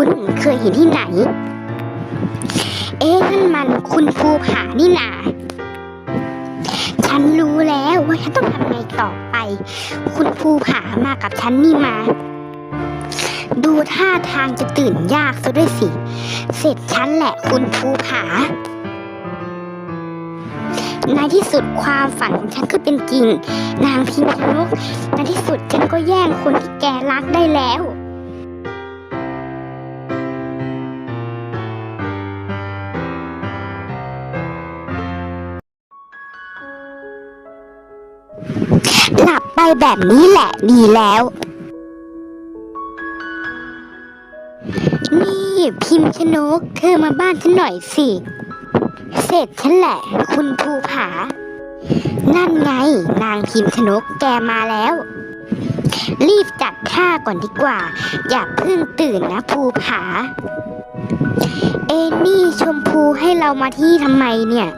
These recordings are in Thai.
คุณเอ๊ะนั่นมันคุณภูผานี่นาฉันรู้แล้วว่าฉันต้องทำไงต่อไป คุณภูผามากับฉันนี่มา ดูท่าทางจะตื่นยากซะด้วยสิ เสร็จฉันแหละคุณภูผาในที่สุดความฝันของฉันก็เป็นจริง นางพิมพ์ชนกในที่สุดฉันก็แย่งคนที่แกรักได้แล้ว หลับไปแบบนี้แหละดีแล้ว นี่พิมพ์ชนก เธอมาบ้านฉันหน่อยสิ เสร็จฉันแหละ คุณภูผา นั่นไง นางพิมพ์ชนกแกมาแล้ว รีบจัดท่าก่อนดีกว่า อย่าเพิ่งตื่นนะภูผา เอ็นี่ชมพูให้เรามาที่ทำไมเนี่ย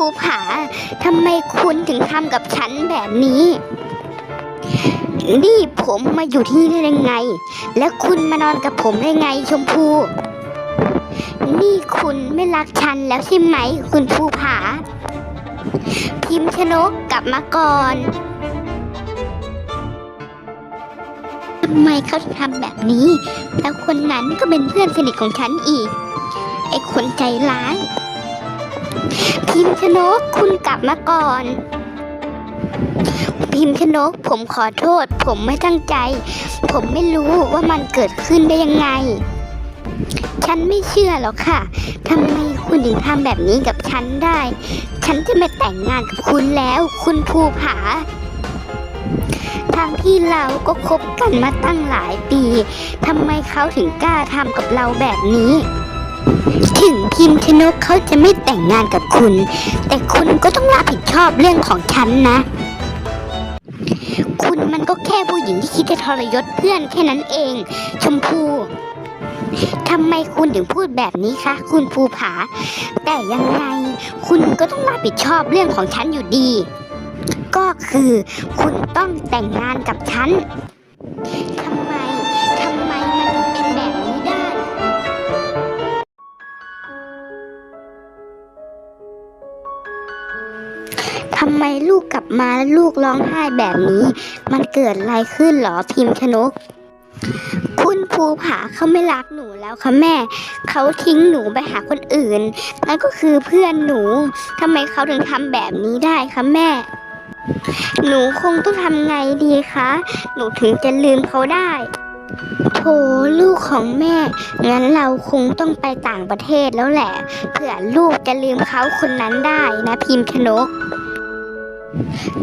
ภูผาทำไมคุณถึงทำกับฉันแบบนี้ นี่ผมมาอยู่ที่นี่ได้ยังไง แล้วคุณมานอนกับผมได้ไงชมพู นี่คุณไม่รักฉันแล้วใช่ไหม คุณภูผา พิมพ์ชนกกลับมาก่อนทำไมเขาถึงทำแบบนี้ แล้วคนนั้นก็เป็นเพื่อนสนิทของฉันอีก ไอ้คนใจร้าย พิมพ์ชนกคุณกลับมาก่อน พิมพ์ชนกผมขอโทษ ผมไม่ตั้งใจ ผมไม่รู้ว่ามันเกิดขึ้นได้ยังไง ฉันไม่เชื่อหรอกค่ะทำไมคุณถึงทำแบบนี้กับฉันได้ ฉันจะไม่แต่งงานกับคุณแล้ว คุณภูผาทางที่เราก็คบกันมาตั้งหลายปีทำไมเขาถึงกล้าทำกับเราแบบนี้ ถึงพิมพ์ชนกเขาจะไม่แต่งงานกับคุณ แต่คุณก็ต้องรับผิดชอบเรื่องของฉันนะ คุณมันก็แค่ผู้หญิงที่คิดจะทรยศเพื่อนแค่นั้นเอง ชมพูทำไมคุณถึงพูดแบบนี้คะ คุณภูผา แต่ยังไงคุณก็ต้องรับผิดชอบเรื่องของฉันอยู่ดี ก็คือคุณต้องแต่งงานกับฉันทำไม ทำไมลูกกลับมาแล้วลูกร้องไห้แบบนี้ มันเกิดอะไรขึ้นหรอพิมพ์ชนก คุณภูผาเขาไม่รักหนูแล้วค่ะแม่ เขาทิ้งหนูไปหาคนอื่น นั่นก็คือเพื่อนหนูทำไมเขาถึงทำแบบนี้ได้คะแม่ หนูคงต้องทำไงดีคะ หนูถึงจะลืมเขาได้โถลูกของแม่ งั้นเราคงต้องไปต่างประเทศแล้วแหละ เผื่อลูกจะลืมเขาคนนั้นได้นะพิมพ์ชนก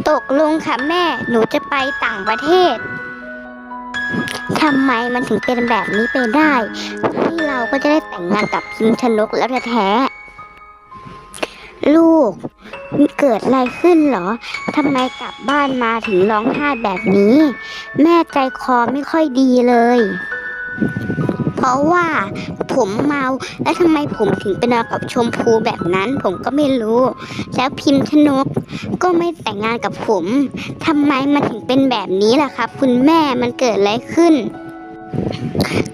ตกลงค่ะแม่ หนูจะไปต่างประเทศ ทำไมมันถึงเป็นแบบนี้ไปได้ ที่เราก็จะได้แต่งงานกับพิมพ์ชนกแล้วแท้ๆลูก เกิดอะไรขึ้นเหรอ ทำไมกลับบ้านมาถึงร้องไห้แบบนี้ แม่ใจคอไม่ค่อยดีเลย เพราะว่าผมเมาแล้วทำไมผมถึงไปนอนกับชมพูแบบนั้นผมก็ไม่รู้ แล้วพิมพ์ชนกก็ไม่แต่งงานกับผมทำไมมันถึงเป็นแบบนี้ล่ะครับ คุณแม่มันเกิดอะไรขึ้น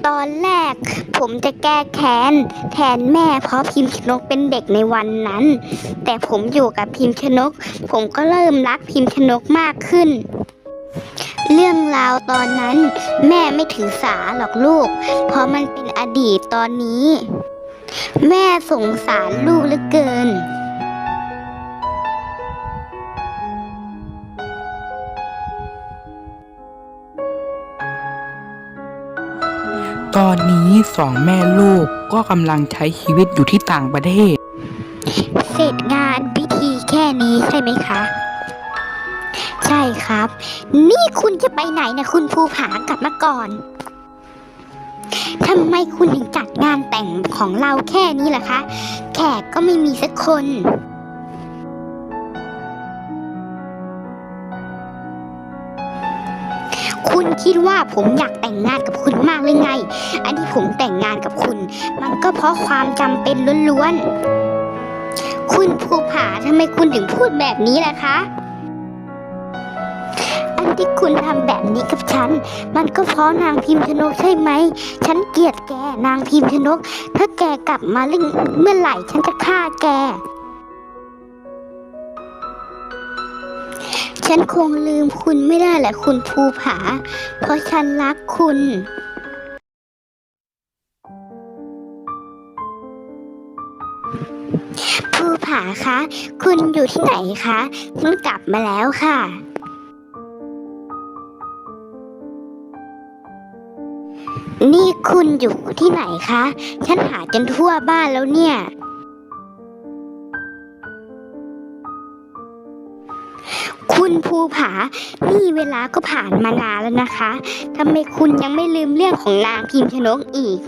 ตอนแรกผมจะแก้แค้นแทนแม่เพราะพิมพ์ชนกเป็นเด็กในวันนั้น แต่ผมอยู่กับพิมพ์ชนก ผมก็เริ่มรักพิมพ์ชนกมากขึ้น เรื่องราวตอนนั้น แม่ไม่ถือสาหรอกลูก เพราะมันเป็นอดีตตอนนี้ แม่สงสารลูกเหลือเกินตอนนี้สองแม่ลูกก็กำลังใช้ชีวิตอยู่ที่ต่างประเทศ เสร็จงานพิธีแค่นี้ใช่ไหมคะใช่ครับ นี่คุณจะไปไหนนะคุณภูผากลับมาก่อนทำไมคุณถึงจัดงานแต่งของเราแค่นี้ล่ะคะ แขกก็ไม่มีสักคนคุณคิดว่าผมอยากแต่งงานกับคุณมากเลยไง อันที่ผมแต่งงานกับคุณ มันก็เพราะความจำเป็นล้วนๆ คุณภูผาทำไมคุณถึงพูดแบบนี้ล่ะคะ ที่คุณทำแบบนี้กับฉัน มันก็เพราะนางพิมพ์ชนกใช่ไหม ฉันเกลียดแกนางพิมพ์ชนก ถ้าแกกลับมาเรื่องเมื่อไหร่ฉันจะฆ่าแก ฉันคงลืมคุณไม่ได้แหละคุณภูผา เพราะฉันรักคุณภูผาคะ คุณอยู่ที่ไหนคะ ฉันกลับมาแล้วค่ะ นี่คุณอยู่ที่ไหนคะ ฉันหาจนทั่วบ้านแล้วเนี่ย คุณภูผา นี่เวลาก็ผ่านมานานแล้วนะคะทำไมคุณยังไม่ลืมเรื่องของนางพิมพ์ชนกอีก